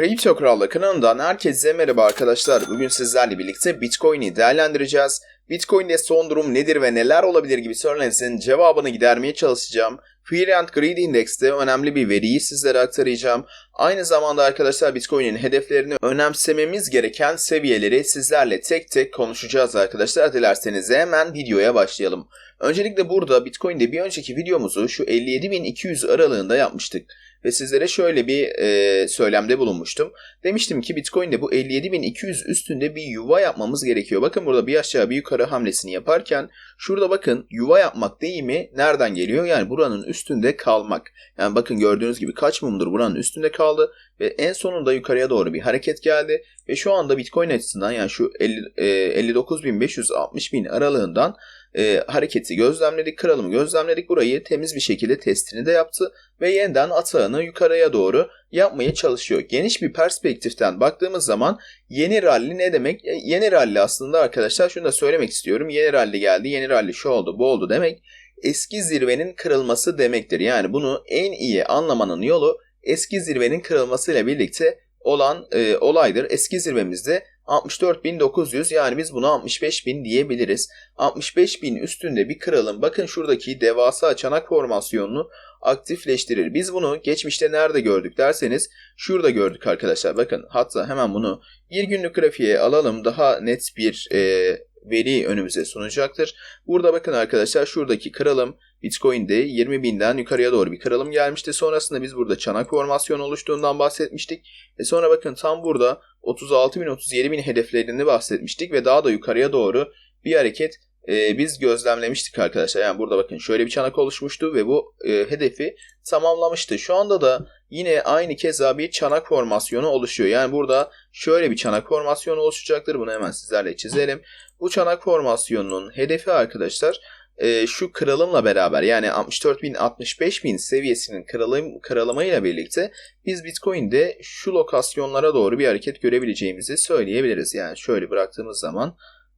Kripto Kral'la kanalından herkese merhaba arkadaşlar. Bugün sizlerle birlikte Bitcoin'i değerlendireceğiz. Bitcoin'de son durum nedir ve neler olabilir gibi sorunlarınızın cevabını gidermeye çalışacağım. Fear and Greed Index'te önemli bir veriyi sizlere aktaracağım. Aynı zamanda arkadaşlar Bitcoin'in hedeflerini önemsememiz gereken seviyeleri sizlerle tek tek konuşacağız arkadaşlar. Dilerseniz hemen videoya başlayalım. Öncelikle burada Bitcoin'de bir önceki videomuzu şu 57.200 aralığında yapmıştık ve sizlere şöyle bir e, söylemde bulunmuştum. Demiştim ki Bitcoin'de bu 57.200 üstünde bir yuva yapmamız gerekiyor. Bakın burada bir aşağı bir yukarı hamlesini yaparken şurada bakın yuva yapmak deyimi nereden geliyor? Yani buranın üstünde kalmak. Yani bakın gördüğünüz gibi kaç mumdur buranın üstünde kaldı ve en sonunda yukarıya doğru bir hareket geldi ve şu anda Bitcoin açısından yani şu 50, e, 59.500-60.000 aralığından e, hareketi gözlemledik, kırılımı gözlemledik. Burayı temiz bir şekilde testini de yaptı ve yeniden atağını yukarıya doğru yapmaya çalışıyor. Geniş bir perspektiften baktığımız zaman yeni rally ne demek? E, yeni rally aslında arkadaşlar şunu da söylemek istiyorum. Yeni rally geldi, yeni rally şu oldu, bu oldu demek eski zirvenin kırılması demektir. Yani bunu en iyi anlamanın yolu eski zirvenin kırılmasıyla birlikte olan e, olaydır. Eski zirvemizde 64.900 yani biz buna 65.000 diyebiliriz. 65.000 üstünde bir kırılım bakın şuradaki devasa çanak formasyonunu aktifleştirir. Biz bunu geçmişte nerede gördük derseniz şurada gördük arkadaşlar. Bakın hatta hemen bunu bir günlük grafiğe alalım daha net bir e, veri önümüze sunacaktır. Burada bakın arkadaşlar şuradaki kırılım Bitcoin'de 20.000'den yukarıya doğru bir kırılım gelmişti. Sonrasında biz burada çanak formasyonu oluştuğundan bahsetmiştik. E sonra bakın tam burada 36.000 37.000 hedeflerini bahsetmiştik ve daha da yukarıya doğru bir hareket e, biz gözlemlemiştik arkadaşlar. Yani burada bakın şöyle bir çanak oluşmuştu ve bu e, hedefi tamamlamıştı. Şu anda da yine aynı keza bir çanak formasyonu oluşuyor. Yani burada şöyle bir çanak formasyonu oluşacaktır. Bunu hemen sizlerle çizelim. Bu çanak formasyonunun hedefi arkadaşlar e, şu kırılımla beraber yani 64.000 65.000 seviyesinin kırılım, kırılımıyla birlikte biz Bitcoin'de şu lokasyonlara doğru bir hareket görebileceğimizi söyleyebiliriz. Yani şöyle bıraktığımız zaman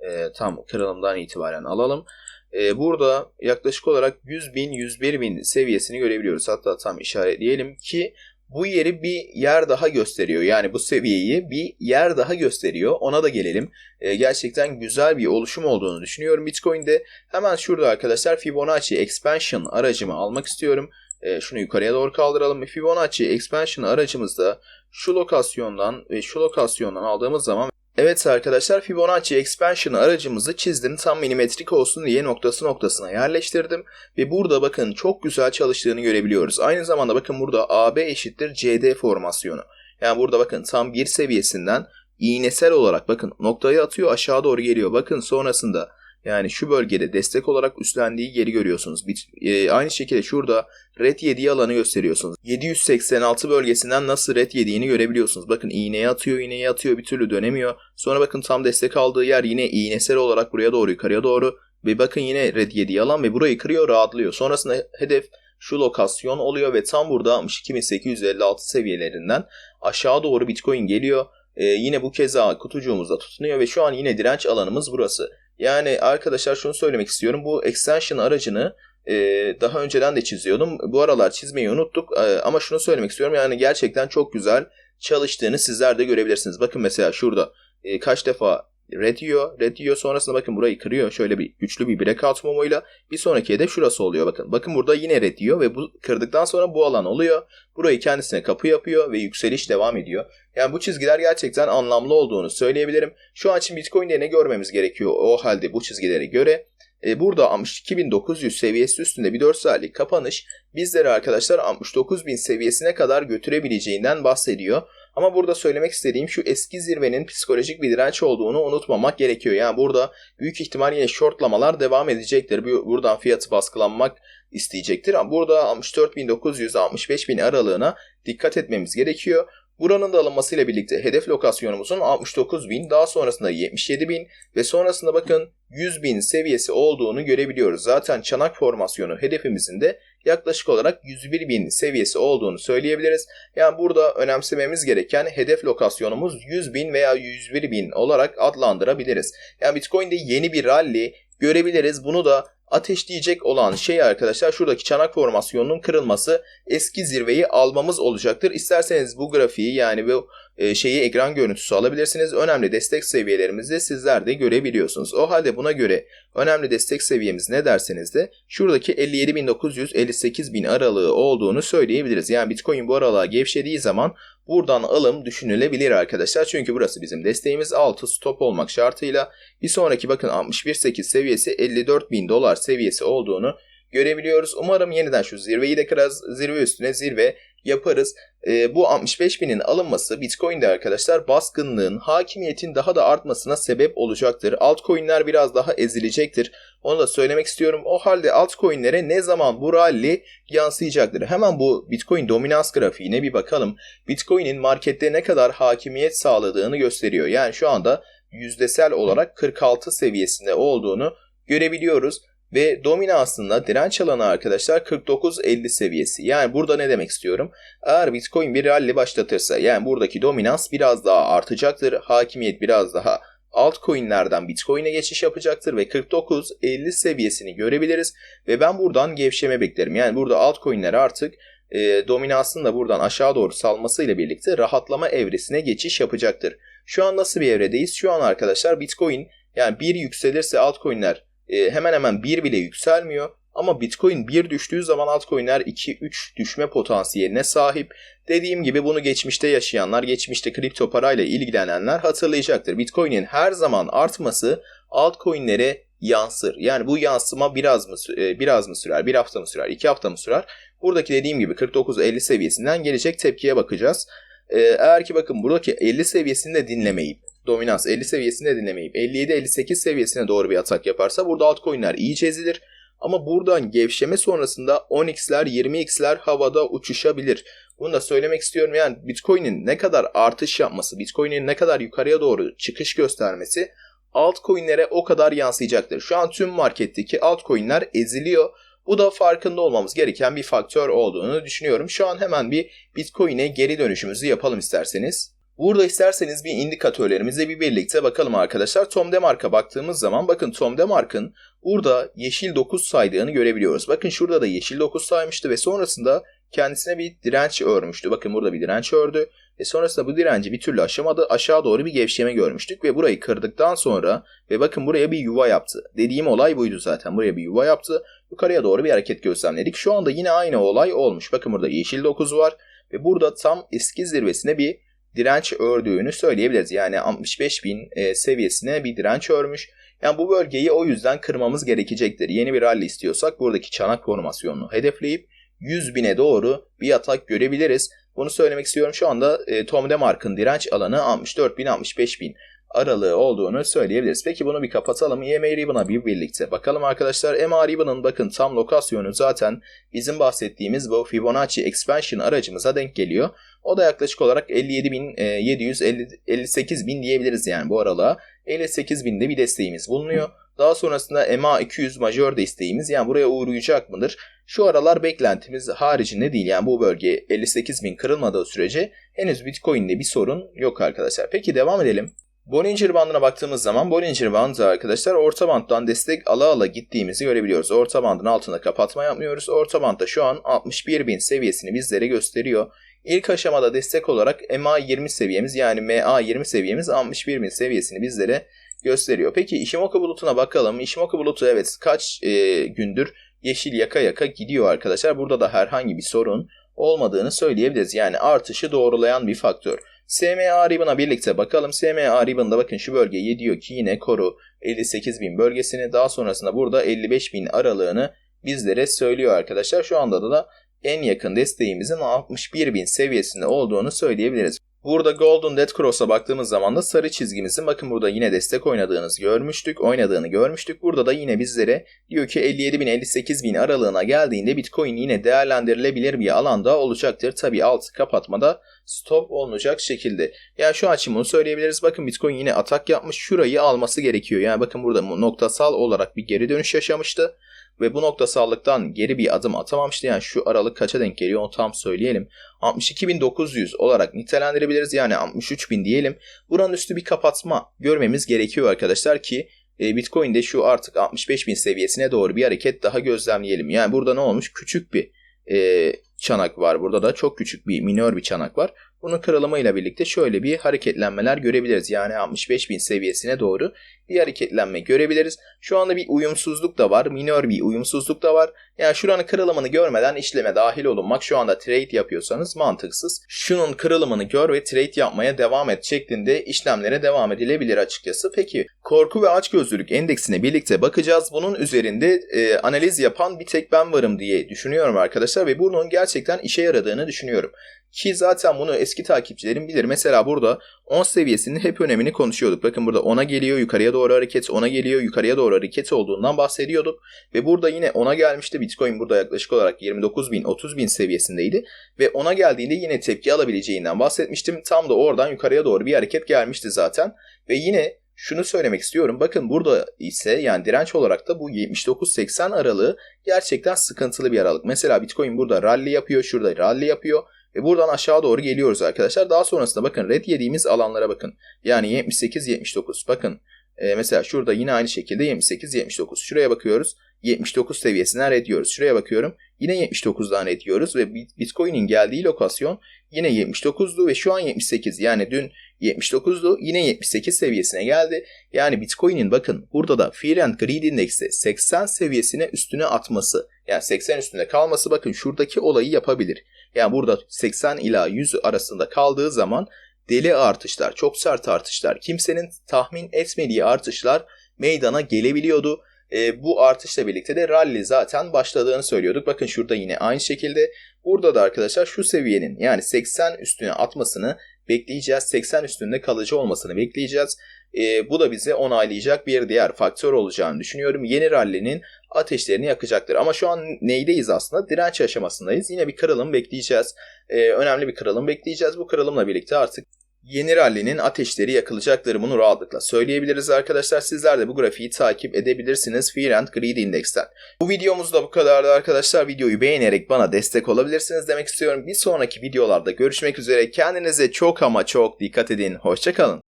e, tam kırılımdan itibaren alalım. E, burada yaklaşık olarak 100 bin 101 bin seviyesini görebiliyoruz. Hatta tam işaretleyelim ki bu yeri bir yer daha gösteriyor. Yani bu seviyeyi bir yer daha gösteriyor. Ona da gelelim. E, gerçekten güzel bir oluşum olduğunu düşünüyorum Bitcoin'de. Hemen şurada arkadaşlar Fibonacci Expansion aracımı almak istiyorum. E, şunu yukarıya doğru kaldıralım. Fibonacci Expansion aracımızda şu lokasyondan ve şu lokasyondan aldığımız zaman Evet arkadaşlar Fibonacci Expansion aracımızı çizdim. Tam milimetrik olsun diye noktası noktasına yerleştirdim. Ve burada bakın çok güzel çalıştığını görebiliyoruz. Aynı zamanda bakın burada AB eşittir CD formasyonu. Yani burada bakın tam bir seviyesinden iğnesel olarak bakın noktayı atıyor aşağı doğru geliyor. Bakın sonrasında yani şu bölgede destek olarak üstlendiği yeri görüyorsunuz. Bir, e, aynı şekilde şurada red yediği alanı gösteriyorsunuz. 786 bölgesinden nasıl red yediğini görebiliyorsunuz. Bakın iğneye atıyor, iğneye atıyor bir türlü dönemiyor. Sonra bakın tam destek aldığı yer yine iğnesel olarak buraya doğru yukarıya doğru. Ve bakın yine red yediği alan ve burayı kırıyor rahatlıyor. Sonrasında hedef şu lokasyon oluyor ve tam burada 62.856 seviyelerinden aşağı doğru Bitcoin geliyor. Ee, yine bu keza kutucuğumuzda tutunuyor ve şu an yine direnç alanımız burası. Yani arkadaşlar şunu söylemek istiyorum. Bu extension aracını e, daha önceden de çiziyordum. Bu aralar çizmeyi unuttuk e, ama şunu söylemek istiyorum. Yani gerçekten çok güzel çalıştığını sizler de görebilirsiniz. Bakın mesela şurada e, kaç defa red yiyor. Sonrasında bakın burayı kırıyor. Şöyle bir güçlü bir breakout mumuyla. Bir sonraki hedef şurası oluyor bakın. Bakın burada yine red ve bu kırdıktan sonra bu alan oluyor. Burayı kendisine kapı yapıyor ve yükseliş devam ediyor. Yani bu çizgiler gerçekten anlamlı olduğunu söyleyebilirim. Şu an için Bitcoin'de ne görmemiz gerekiyor o halde bu çizgilere göre? E, burada 62.900 seviyesi üstünde bir 4 saatlik kapanış bizleri arkadaşlar 69.000 seviyesine kadar götürebileceğinden bahsediyor. Ama burada söylemek istediğim şu eski zirvenin psikolojik bir direnç olduğunu unutmamak gerekiyor. Yani burada büyük ihtimal yine shortlamalar devam edecektir. Buradan fiyatı baskılanmak isteyecektir. Ama burada 64.900-65.000 aralığına dikkat etmemiz gerekiyor. Buranın da alınmasıyla birlikte hedef lokasyonumuzun 69.000 daha sonrasında 77.000 ve sonrasında bakın 100.000 seviyesi olduğunu görebiliyoruz. Zaten çanak formasyonu hedefimizin de yaklaşık olarak 101.000 seviyesi olduğunu söyleyebiliriz. Yani burada önemsememiz gereken hedef lokasyonumuz 100.000 veya 101.000 olarak adlandırabiliriz. Yani Bitcoin'de yeni bir rally görebiliriz. Bunu da ateşleyecek olan şey arkadaşlar şuradaki çanak formasyonunun kırılması eski zirveyi almamız olacaktır. İsterseniz bu grafiği yani bu e, şeyi ekran görüntüsü alabilirsiniz. Önemli destek seviyelerimizi sizler de görebiliyorsunuz. O halde buna göre önemli destek seviyemiz ne derseniz de şuradaki 57.900-58.000 aralığı olduğunu söyleyebiliriz. Yani Bitcoin bu aralığa gevşediği zaman buradan alım düşünülebilir arkadaşlar. Çünkü burası bizim desteğimiz 6 stop olmak şartıyla bir sonraki bakın 61.8 seviyesi 54.000 dolar seviyesi olduğunu görebiliyoruz. Umarım yeniden şu zirveyi de kırarız. Zirve üstüne zirve yaparız. E, bu 65 binin alınması Bitcoin'de arkadaşlar baskınlığın, hakimiyetin daha da artmasına sebep olacaktır. Altcoin'ler biraz daha ezilecektir. Onu da söylemek istiyorum. O halde altcoin'lere ne zaman bu rally yansıyacaktır? Hemen bu Bitcoin dominans grafiğine bir bakalım. Bitcoin'in markette ne kadar hakimiyet sağladığını gösteriyor. Yani şu anda yüzdesel olarak 46 seviyesinde olduğunu görebiliyoruz. Ve dominansında direnç alanı arkadaşlar 49-50 seviyesi. Yani burada ne demek istiyorum? Eğer Bitcoin bir rally başlatırsa yani buradaki dominans biraz daha artacaktır. Hakimiyet biraz daha altcoin'lerden Bitcoin'e geçiş yapacaktır ve 49-50 seviyesini görebiliriz. Ve ben buradan gevşeme beklerim. Yani burada altcoin'ler artık e, dominansın da buradan aşağı doğru salmasıyla birlikte rahatlama evresine geçiş yapacaktır. Şu an nasıl bir evredeyiz? Şu an arkadaşlar Bitcoin yani bir yükselirse altcoin'ler e, hemen hemen 1 bile yükselmiyor. Ama Bitcoin 1 düştüğü zaman altcoin'ler 2-3 düşme potansiyeline sahip. Dediğim gibi bunu geçmişte yaşayanlar, geçmişte kripto parayla ilgilenenler hatırlayacaktır. Bitcoin'in her zaman artması altcoin'lere yansır. Yani bu yansıma biraz mı e, biraz mı sürer? Bir hafta mı sürer? iki hafta mı sürer? Buradaki dediğim gibi 49-50 seviyesinden gelecek tepkiye bakacağız. E, eğer ki bakın buradaki 50 seviyesini de dinlemeyip dominans 50 seviyesinde dinlemeyip 57-58 seviyesine doğru bir atak yaparsa burada altcoin'ler iyice ezilir. Ama buradan gevşeme sonrasında 10x'ler 20x'ler havada uçuşabilir. Bunu da söylemek istiyorum. Yani Bitcoin'in ne kadar artış yapması, Bitcoin'in ne kadar yukarıya doğru çıkış göstermesi altcoin'lere o kadar yansıyacaktır. Şu an tüm marketteki altcoin'ler eziliyor. Bu da farkında olmamız gereken bir faktör olduğunu düşünüyorum. Şu an hemen bir Bitcoin'e geri dönüşümüzü yapalım isterseniz. Burada isterseniz bir indikatörlerimize bir birlikte bakalım arkadaşlar. Tom Demark'a baktığımız zaman bakın Tom Demark'ın burada yeşil 9 saydığını görebiliyoruz. Bakın şurada da yeşil 9 saymıştı ve sonrasında kendisine bir direnç örmüştü. Bakın burada bir direnç ördü ve sonrasında bu direnci bir türlü aşamadı. Aşağı doğru bir gevşeme görmüştük ve burayı kırdıktan sonra ve bakın buraya bir yuva yaptı. Dediğim olay buydu zaten. Buraya bir yuva yaptı. Yukarıya doğru bir hareket gözlemledik. Şu anda yine aynı olay olmuş. Bakın burada yeşil 9 var ve burada tam eski zirvesine bir direnç ördüğünü söyleyebiliriz. Yani 65 bin e, seviyesine bir direnç örmüş. Yani bu bölgeyi o yüzden kırmamız gerekecektir. Yeni bir rally istiyorsak buradaki çanak formasyonunu hedefleyip 100 bine doğru bir atak görebiliriz. Bunu söylemek istiyorum. Şu anda e, Tom DeMark'ın direnç alanı 64 bin 65 bin aralığı olduğunu söyleyebiliriz. Peki bunu bir kapatalım. EMA Ribbon'a bir birlikte bakalım arkadaşlar. EMA Ribbon'ın bakın tam lokasyonu zaten bizim bahsettiğimiz bu Fibonacci Expansion aracımıza denk geliyor. O da yaklaşık olarak 57.700 bin diyebiliriz yani bu aralığa. 58.000'de bir desteğimiz bulunuyor. Daha sonrasında MA200 majör desteğimiz yani buraya uğrayacak mıdır? Şu aralar beklentimiz haricinde değil yani bu bölge 58.000 kırılmadığı sürece henüz Bitcoin'de bir sorun yok arkadaşlar. Peki devam edelim. Bollinger bandına baktığımız zaman Bollinger bandı arkadaşlar orta banddan destek ala ala gittiğimizi görebiliyoruz. Orta bandın altında kapatma yapmıyoruz. Orta bandda şu an 61.000 seviyesini bizlere gösteriyor. İlk aşamada destek olarak MA20 seviyemiz yani MA20 seviyemiz 61.000 seviyesini bizlere gösteriyor. Peki Ishimoku bulutuna bakalım. Ishimoku bulutu evet kaç e, gündür yeşil yaka yaka gidiyor arkadaşlar. Burada da herhangi bir sorun olmadığını söyleyebiliriz. Yani artışı doğrulayan bir faktör. SMA ribbon'a birlikte bakalım. SMA ribbon'da bakın şu bölgeyi diyor ki yine koru 58.000 bölgesini daha sonrasında burada 55.000 aralığını bizlere söylüyor arkadaşlar. Şu anda da, da en yakın desteğimizin 61.000 seviyesinde olduğunu söyleyebiliriz. Burada Golden Dead Cross'a baktığımız zaman da sarı çizgimizin bakın burada yine destek oynadığınızı görmüştük, oynadığını görmüştük. Burada da yine bizlere diyor ki 57.000 58.000 aralığına geldiğinde Bitcoin yine değerlendirilebilir bir alanda olacaktır. Tabi alt kapatmada stop olmayacak şekilde. Yani şu açım bunu söyleyebiliriz. Bakın Bitcoin yine atak yapmış. Şurayı alması gerekiyor. Yani bakın burada noktasal olarak bir geri dönüş yaşamıştı ve bu noktasallıktan geri bir adım atamamıştı. Yani şu aralık kaça denk geliyor onu tam söyleyelim. 62.900 olarak nitelendirebiliriz. Yani 63.000 diyelim. Buranın üstü bir kapatma görmemiz gerekiyor arkadaşlar ki e, Bitcoin'de şu artık 65.000 seviyesine doğru bir hareket daha gözlemleyelim. Yani burada ne olmuş? Küçük bir e, çanak var. Burada da çok küçük bir minör bir çanak var. Bunun kırılımıyla birlikte şöyle bir hareketlenmeler görebiliriz. Yani 65.000 seviyesine doğru bir hareketlenme görebiliriz. Şu anda bir uyumsuzluk da var. Minör bir uyumsuzluk da var. Yani şuranın kırılımını görmeden işleme dahil olunmak şu anda trade yapıyorsanız mantıksız. Şunun kırılımını gör ve trade yapmaya devam et şeklinde işlemlere devam edilebilir açıkçası. Peki korku ve açgözlülük endeksine birlikte bakacağız. Bunun üzerinde e, analiz yapan bir tek ben varım diye düşünüyorum arkadaşlar ve bunun gerçekten işe yaradığını düşünüyorum. Ki zaten bunu eski takipçilerim bilir. Mesela burada 10 seviyesinin hep önemini konuşuyorduk. Bakın burada 10'a geliyor yukarıya doğru hareket, 10'a geliyor yukarıya doğru hareket olduğundan bahsediyorduk. Ve burada yine 10'a gelmişti. Bitcoin burada yaklaşık olarak 29 bin, 30 bin seviyesindeydi. Ve 10'a geldiğinde yine tepki alabileceğinden bahsetmiştim. Tam da oradan yukarıya doğru bir hareket gelmişti zaten. Ve yine şunu söylemek istiyorum. Bakın burada ise yani direnç olarak da bu 79-80 aralığı gerçekten sıkıntılı bir aralık. Mesela Bitcoin burada rally yapıyor, şurada rally yapıyor. Ve buradan aşağı doğru geliyoruz arkadaşlar. Daha sonrasında bakın red yediğimiz alanlara bakın. Yani 78-79 bakın. E, mesela şurada yine aynı şekilde 78-79. Şuraya bakıyoruz. 79 seviyesinden red diyoruz. Şuraya bakıyorum. Yine 79'dan red diyoruz. Ve Bitcoin'in geldiği lokasyon yine 79'du ve şu an 78. Yani dün 79'du yine 78 seviyesine geldi. Yani Bitcoin'in bakın burada da Fear and Greed Index'te 80 seviyesine üstüne atması yani 80 üstünde kalması bakın şuradaki olayı yapabilir. Yani burada 80 ila 100 arasında kaldığı zaman deli artışlar, çok sert artışlar, kimsenin tahmin etmediği artışlar meydana gelebiliyordu. E, bu artışla birlikte de rally zaten başladığını söylüyorduk. Bakın şurada yine aynı şekilde. Burada da arkadaşlar şu seviyenin yani 80 üstüne atmasını bekleyeceğiz. 80 üstünde kalıcı olmasını bekleyeceğiz. E, bu da bize onaylayacak bir diğer faktör olacağını düşünüyorum. Yeni rally'nin ateşlerini yakacaktır. Ama şu an neydeyiz aslında? Direnç aşamasındayız. Yine bir kırılım bekleyeceğiz. E, önemli bir kırılım bekleyeceğiz. Bu kırılımla birlikte artık yeni rally'nin ateşleri yakılacaktır. Bunu rahatlıkla söyleyebiliriz arkadaşlar. Sizler de bu grafiği takip edebilirsiniz Fear and Greed Index'ten. Bu videomuz da bu kadardı arkadaşlar. Videoyu beğenerek bana destek olabilirsiniz demek istiyorum. Bir sonraki videolarda görüşmek üzere. Kendinize çok ama çok dikkat edin. Hoşçakalın.